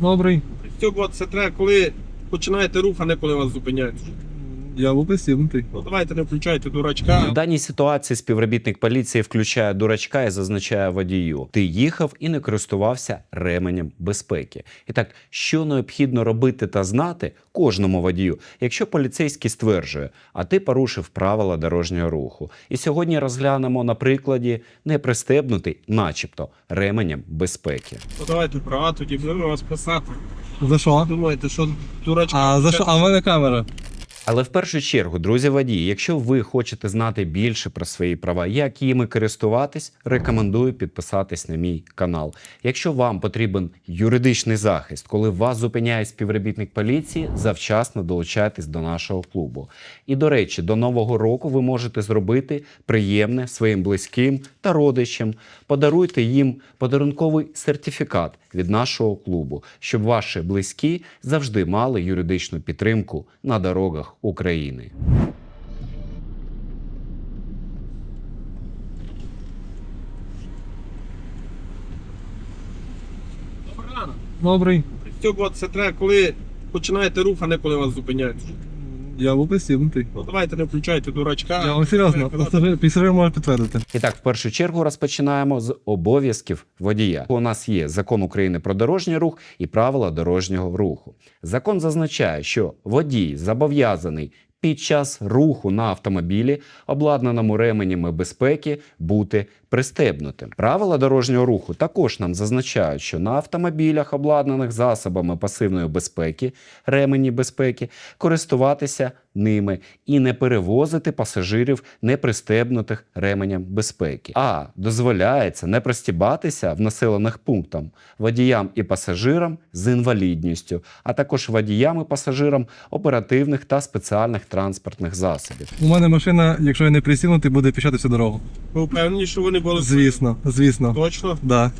Добрий. Цього це треба, коли починаєте рух, а не коли вас зупиняють. Я був пристібнутий. Ну давайте не включайте дурачка. В даній ситуації співробітник поліції включає дурачка і зазначає водію: ти їхав і не користувався ременем безпеки. І так, що необхідно робити та знати кожному водію, якщо поліцейський стверджує, а ти порушив правила дорожнього руху. І сьогодні розглянемо на прикладі не пристебнутий, начебто, ременем безпеки. Ну давайте права, тоді будемо вас писати. За що? Думаєте, що дурачка. А за що? А в мене камера. Але в першу чергу, друзі водії, якщо ви хочете знати більше про свої права, як їми користуватись, рекомендую підписатись на мій канал. Якщо вам потрібен юридичний захист, коли вас зупиняє співробітник поліції, завчасно долучайтесь до нашого клубу. І до речі, до нового року ви можете зробити приємне своїм близьким та родичам. Подаруйте їм подарунковий сертифікат від нашого клубу, щоб ваші близькі завжди мали юридичну підтримку на дорогах України. Добрий. Добрий. Цього це треба, коли починаєте рух, а не коли вас зупиняють. Я був присівнутий. Ну давайте не включайте дурачка. Я вам серйозно. Пасажир, пасажир може підтвердити. І так, в першу чергу розпочинаємо з обов'язків водія. У нас є закон України про дорожній рух і правила дорожнього руху. Закон зазначає, що водій зобов'язаний під час руху на автомобілі, обладнаному ременями безпеки, бути пристебнутим. Правила дорожнього руху також нам зазначають, що на автомобілях, обладнаних засобами пасивної безпеки, ремені безпеки, користуватися ними і не перевозити пасажирів непристебнутих ременям безпеки. А дозволяється не пристібатися в населених пунктах водіям і пасажирам з інвалідністю, а також водіям і пасажирам оперативних та спеціальних транспортних засобів. У мене машина, якщо я не пристібнутий, буде пішати всю дорогу. Ви впевнені, що вони були Звісно, звісно. Точно? Да.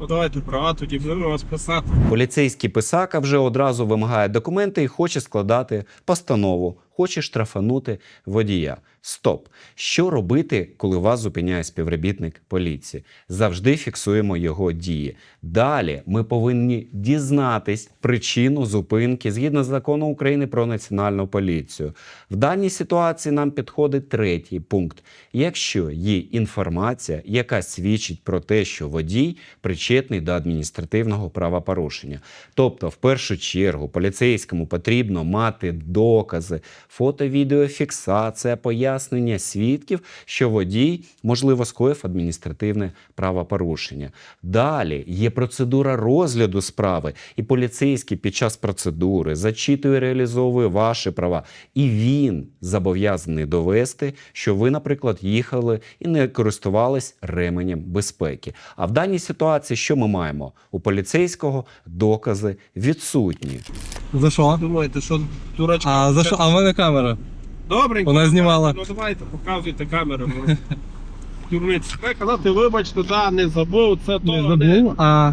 Ну давайте права, тоді будемо вас писати. Поліцейський писака вже одразу вимагає документи і хоче складати постанову, хоче штрафанути водія. Стоп! Що робити, коли вас зупиняє співробітник поліції? Завжди фіксуємо його дії. Далі ми повинні дізнатись причину зупинки згідно з законом України про національну поліцію. В даній ситуації нам підходить третій пункт. Якщо є інформація, яка свідчить про те, що водій причетний до адміністративного правопорушення. Тобто, в першу чергу, поліцейському потрібно мати докази, фото-відеофіксація, пояснення свідків, що водій, можливо, скоїв адміністративне правопорушення. Далі є процедура розгляду справи, і поліцейський під час процедури зачитує, реалізовує ваші права, і він зобов'язаний довести, що ви, наприклад, їхали і не користувались ременем безпеки. А в даній ситуації що ми маємо? У поліцейського докази відсутні. За що? Думаєте, що дурачка. А за що? А в мене камера. Добренько. Вона знімала. Ну давайте, показуйте камеру. ну. Дурниць. Ви казати, вибачте, да, не забув, це то. Не забув, а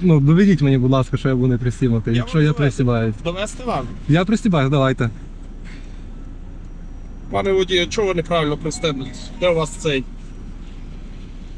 ну, доведіть мені, будь ласка, що я буду не пристібнутий, якщо я пристібаюсь. Довести вам. Я пристібаюсь, давайте. Пане водію, чого ви неправильно пристебнуть? Де у вас цей?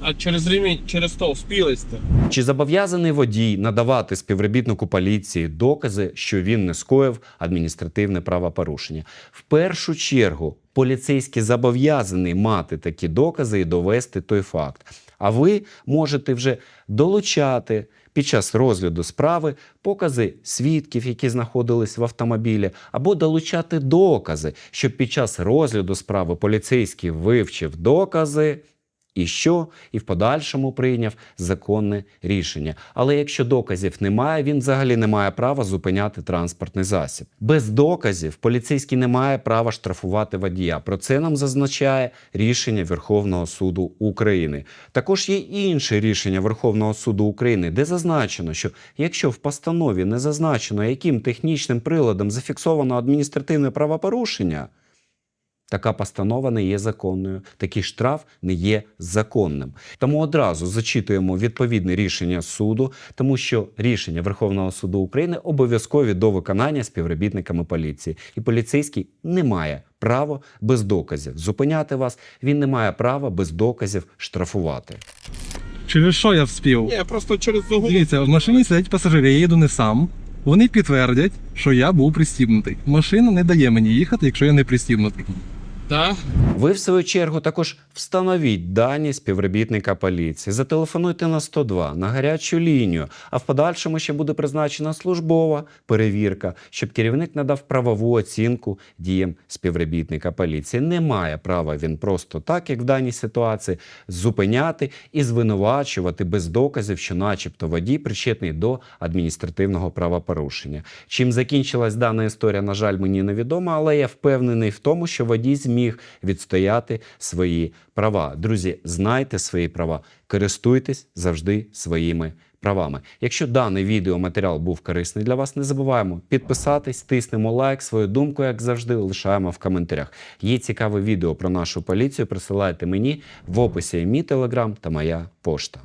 А через ремінь, через то вспілисте. Чи зобов'язаний водій надавати співробітнику поліції докази, що він не скоїв адміністративне правопорушення? В першу чергу поліцейський зобов'язаний мати такі докази і довести той факт. А ви можете вже долучати під час розгляду справи покази свідків, які знаходились в автомобілі, або долучати докази, щоб під час розгляду справи поліцейський вивчив докази. І що? І в подальшому прийняв законне рішення. Але якщо доказів немає, він взагалі не має права зупиняти транспортний засіб. Без доказів поліцейський не має права штрафувати водія. Про це нам зазначає рішення Верховного суду України. Також є інше рішення Верховного суду України, де зазначено, що якщо в постанові не зазначено, яким технічним приладом зафіксовано адміністративне правопорушення. Така постанова не є законною, такий штраф не є законним. Тому одразу зачитуємо відповідне рішення суду, тому що рішення Верховного суду України обов'язкові до виконання співробітниками поліції. І поліцейський не має права без доказів зупиняти вас. Він не має права без доказів штрафувати. Через що я вспів? Ні, просто через загул. Дивіться, в машині сидять пасажири, я їду не сам. Вони підтвердять, що я був пристібнутий. Машина не дає мені їхати, якщо я не пристібнутий. Да? Ви, в свою чергу, також встановіть дані співробітника поліції. Зателефонуйте на 102, на гарячу лінію, а в подальшому ще буде призначена службова перевірка, щоб керівник надав правову оцінку діям співробітника поліції. Не має права він просто так, як в даній ситуації, зупиняти і звинувачувати без доказів, що, начебто, водій причетний до адміністративного правопорушення. Чим закінчилась дана історія, на жаль, мені невідомо, але я впевнений в тому, що водій зміг відстояти свої права. Друзі, знайте свої права, користуйтесь завжди своїми правами. Якщо даний відеоматеріал був корисний для вас, не забуваємо підписатись, тиснемо лайк, свою думку, як завжди, лишаємо в коментарях. Є цікаве відео про нашу поліцію. Присилайте мені в описі мій телеграм та моя пошта.